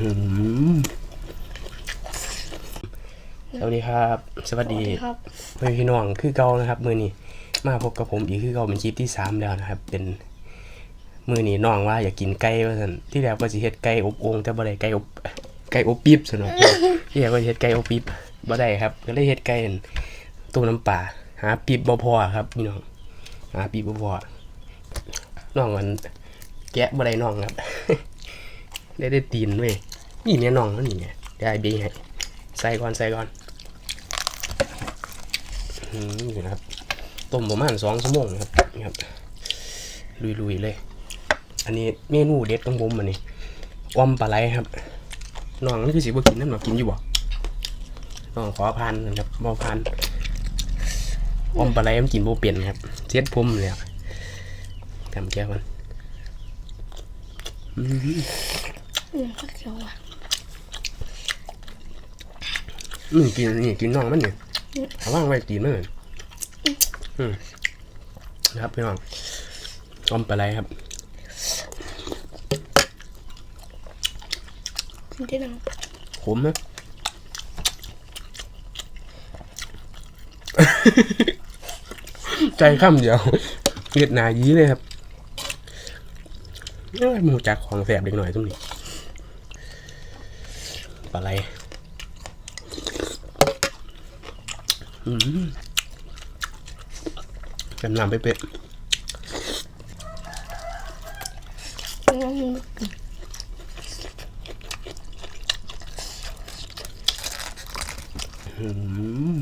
อืมสวัสดีครับ สวัสดีครับเพื่อนพี่น้องคือเก่านะครับ มือนี้มาพบกับผมอีกคือเก่าเป็นคลิปที่สามแล้วนะครับ เป็นมือนี้น้องว่าอยากกินไก่ว่าสันที่แล้วก็สิเฮ็ดไก่อบโอ่งแต่บ่ได้ไก่อบไก่อบปิ๊บสนอยที่แล้วก็สิเฮ็ดไก่อบปิ๊บบ่ได้ครับ ก็เลยเฮ็ดไก่ต้มน้ำปลาหาปิ๊บบ่พอครับพี่น้องหาปิ๊บบ่พอน้องมันแกะบ่ได้น้องครับ ได้ได้ตีนเว้ยนี่เนี่ยน้องมันนี่เนี่ยได้เบีให้ใส่ก่อนใส่ก่อนอืมอยู่นะครับต้มประมาณสองชั่วโมงนะครับนี่ครับลุยๆเลย อันนี้เมนูเด็ดของผมอันนี้ออมปลาไหลครับน้องนี่คือสิบ่กินน้ำหนักกินอยู่บ่น้องขอพานนะครับบ่พานออมปลาไหลมันกินบ่เปลี่ยนครับเสียดผมเลยอะทำแก้วมัน อืมอืมข้าวเขียวอะอืมกินนี่กินน้องมันเนี่ยเอาว่างไว้กินมันเลยอืมนะครับพี่น้องอ้อมปลาไหลครับกินที่นังขมนะใจข้ามเดียวเวียดนายี้เลยครับเอ้ยหมูจักของแสบเล็กหน่อยตรงนี้ อะไหลอืมเป็นน้ำเป๊ะอืมง ๆอืม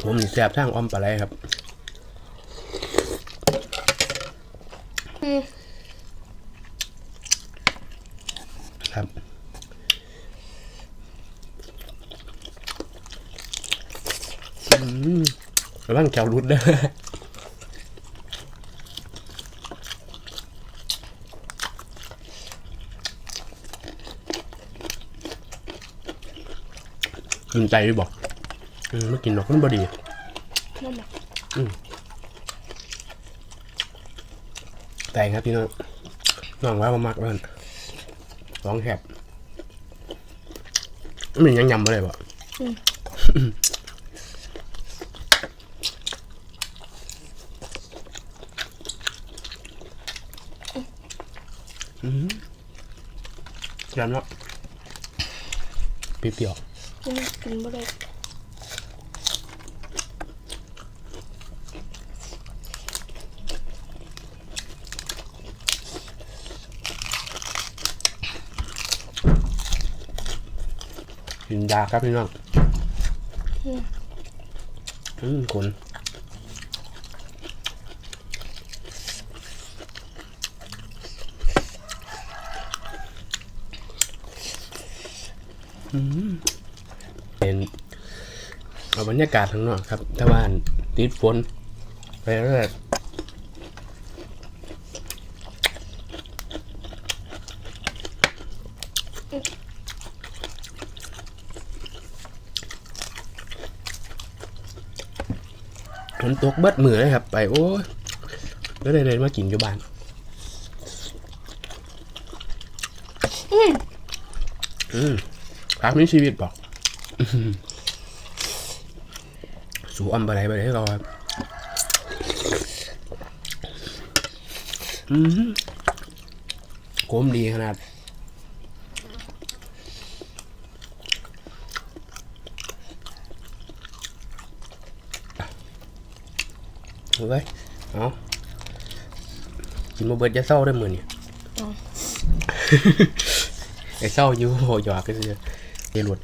ผมนี่แสบทางอ้อมปลาไหลครับครับอืมระวังแกวรุดเด้อกินใจไปบอก อืมไม่กินหรอกมันบดีน้ำหมักแต่ครับพี่น้องน้องว่ามามักมันร้องแคบมันยังยำมาเลยบ่อืมยำเนาะเปรี้ยวอืมกินบ่ได้ กินยาครับพี่น้องอืมคนอืมเป็นเอาบรรยากาศข้างนอกครับถ้าบ้านติดฝนไปเรื่อย นตกเบิดมือเลยครับ ไปโอ้ยแล้วได้เลยมากินอยู่บ้านอืมพักมีชีวิตบอกสู่อำอะไรไปให้เราครับอืมโคมดีขนาด เอาไว้เอากินมาเบิดจะเศร้าได้มือนี่อ๋อไอ้เศร้าอยู่โหหยอกก็คือเอหลุด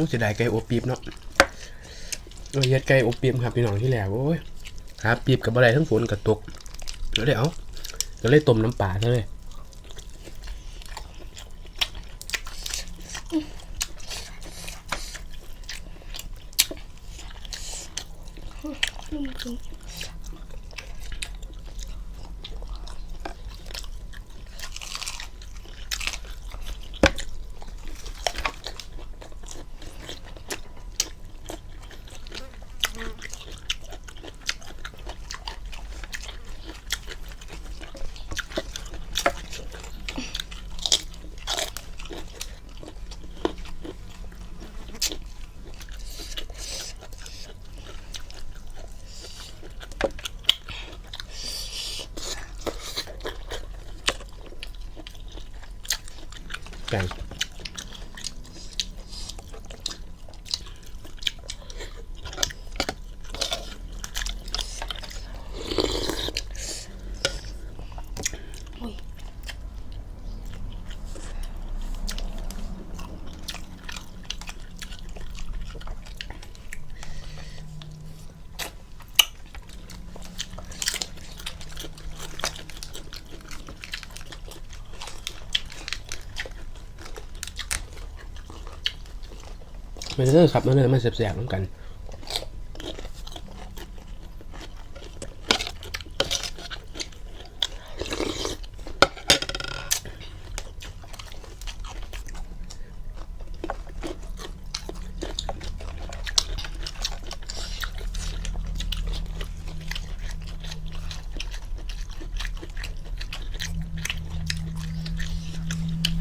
ู้เสียดายไก่อบปีบเนาะโอ้ยเฮ็ดไก่อบปีบครับพี่น้องที่แหลกโอ้ยหาปีบกับอะไรทั้งฝนกับตกก็เลยเอาก็เลยต้มน้ำปลาซะเลย มาเด้อครับมาเด้อมาแสบๆน้ำกัน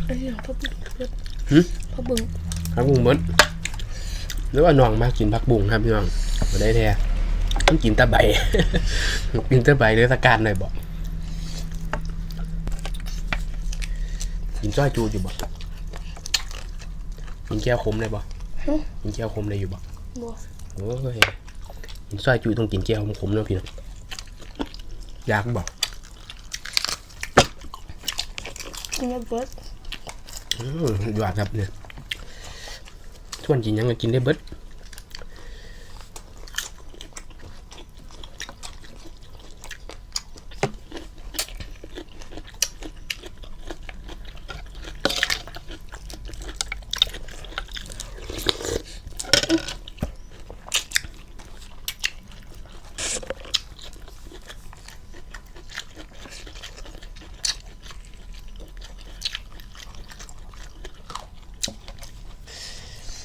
ไอ้เหี้ยพ่อบึ้งเลือดหึพ่อบึ้งผักบุ้งหมด หรือว่าน้องมากินผักบุ้งครับพี่น้องมาได้แท้ต้องกินแตะใบ กินแตะใบเลยตะการหน่อยบอกกินจ้อยจูอยู่บ่กินแก้วคมเลยบ่ฮะกินแก้วคมเลยอยู่บ่บัวโอ้ยกินจ้อยจูต้องกินแก้วคมๆเนาะพี่น้องอยากบ่กินแล้วเบิร์ดอืมหวานครับเนี่ย ส่วนกินยังก็กินได้เบิด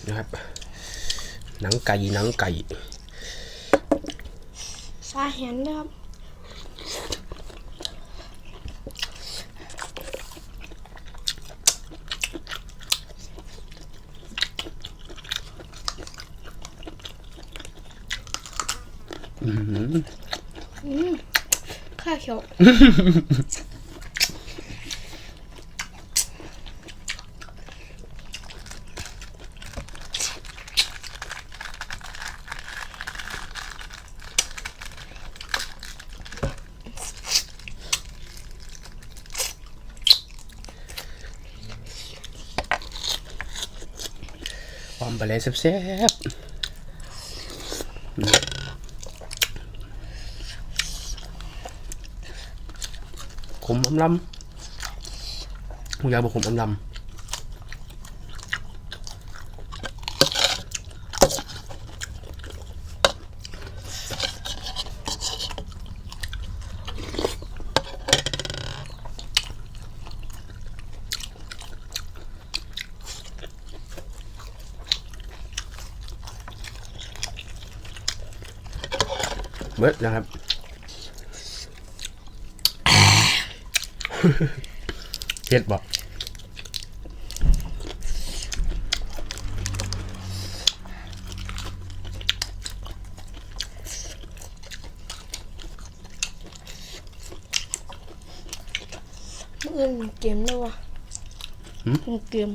นะครับ หนังไก่หนังไก่สาเห็นนะครับอืมอืมข้าเขียว ความปลาไหลแซ่บๆขมอำลำคุณยายบอกขมอำลำ เบิดนะครับ เผ็ดบอกเมื่ออื่นเกมด้วยวะเกม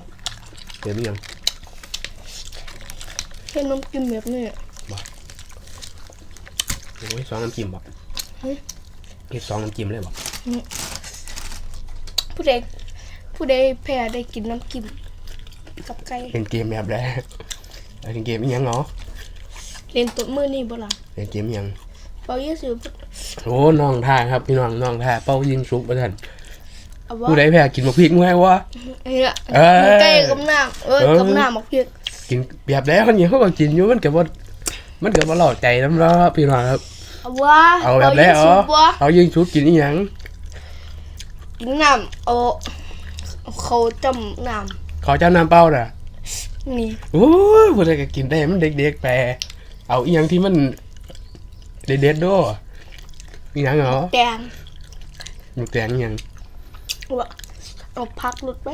เผ็ดหรือยังเห็นน้ำกินแบบนี้ โอ้ยซองน้ำจิ้มบอกเฮ้ย เฮ็ดซองน้ำจิ้มเลยบอกผู้ใดผู้ใดแพ้ได้กินน้ำกินกับไก่เป็นเกมแบบแรกเล่นเกมอีหยังเหรอเล่นตัวมือนี่บ่ล่ะเล่นเกมอีหยัง เปายี่สิบโอ้น้องท่าครับพี่น้องน้องท่าเป้ายิงซุปประทันเอาวะผู้ใดแพ้กินมะพริกมั้ยวะ ไอ้เนี่ยเอ้ยใกล้กับน้ำเอ้ยเออกับน้ำมักเพียกกินแบบแล้วคนนี้เขาก็กินอยู่มันเกิดว่า มันเกิดว่าหล่อใจน้ำร้อนพี่น้องครับ เอาวะเอาแบบแล้วเหรเปาอยี่สิบวะเอายิงซุปกินอีหยังกินน้ำเอาเอาเขาจำน้ขอเจ้าน้ำเป้าน่ะำนี่โอ้ยผู้ใดก็กินได้มันเด็กๆไปเอาอีหยังที่มันเด็ดๆด้วยอีหยังเหรอแตงหนูแตงอีหยังเอาวะเอาพักหลุดไป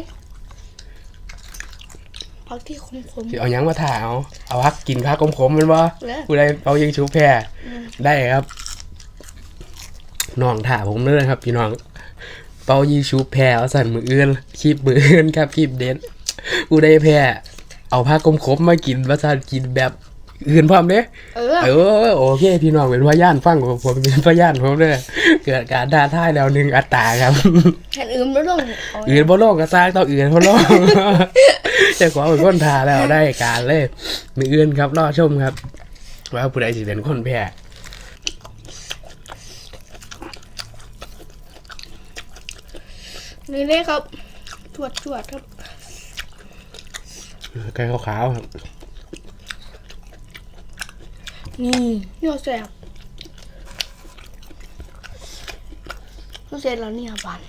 พักที่คมคม สิเอาหยังมาถ่าเอา เอาพักกินพักขมๆมันบ่ๆแล้วผู้ใดเอายิงซุปแพ้ได้ครับน้องถ่าผมเลยครับ พี่น้อง เป่ายิงชุบแพ้เอาสั่นมืออื่นคลิปมืออื่นครับคลิปเด็ดผู้ใดแพ้เอาผ้ากลมคมมากินว่าสั่นกินแบบอื่นพร้อมเด้ เออเออโอเค พี่น้องเป็นพยานฟังผมผมเป็นพยานผมเลยเกิดการท้าทายแล้วหนึ่งอัตราครับแค่อื่นไม่ต้องเอาอื่นบ่โลกก็ซากต้องอื่นบ่โลกเจะขอเป็นคนทาแล้วได้การเลยมืออื่นครับรอชมครับ ว่าผู้ใดสิเป็นคนแพ้นี่เลยครับชวดชวดครับไก่ขาวๆครับนี่ยอดแสบก็เสร็จแล้วเนี่ยบาน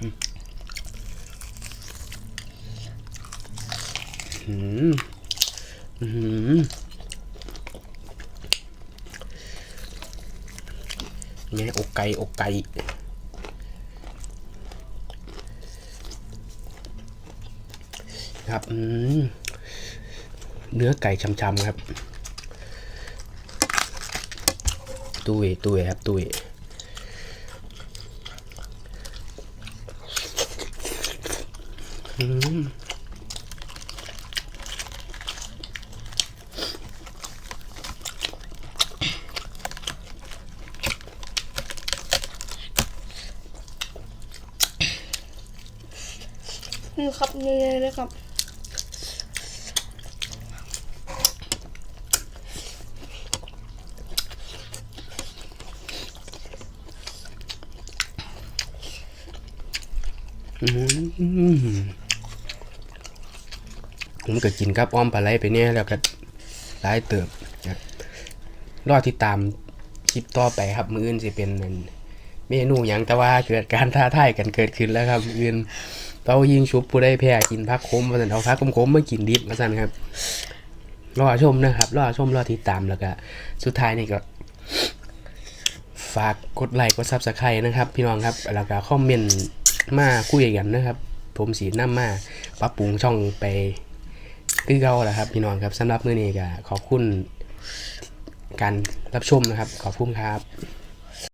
อืมอืมแม่อกไก่อกไก่ครับเนื้อไก่ช้ำๆครับ ตุยตุยครับตุยอืม นี่ครับนี่เลยครับอืม มันก็กินกับอ้อมปลาไหลไปเนี่ยแล้วก็หลายเติบรอที่ตามคลิปต่อไปครับ มืออื่นสิเป็นนั่นเมนูหยังแต่ว่าเกิดการท้าทายกันเกิดขึ้นแล้วครับมืออื่นเป้ายิงชุบผู้ได้แพ้กินพักคมมาสั่นเอาพักคมๆมากินดิบมาสั่นครับรอชมนะครับรอชมรอติดตามแล้วก็สุดท้ายนี่ก็ฝากกดไลค์กดซับสไครต์นะครับ พี่น้องครับแล้วก็คอมเมนต์มาคุยกันนะครับ ผมสีน้ำมาปรับปรุงช่องไป คือเก่าแหละครับพี่น้องครับสำหรับมื้อนี้ก็ขอบคุณการรับชมนะครับ ขอบคุณครับ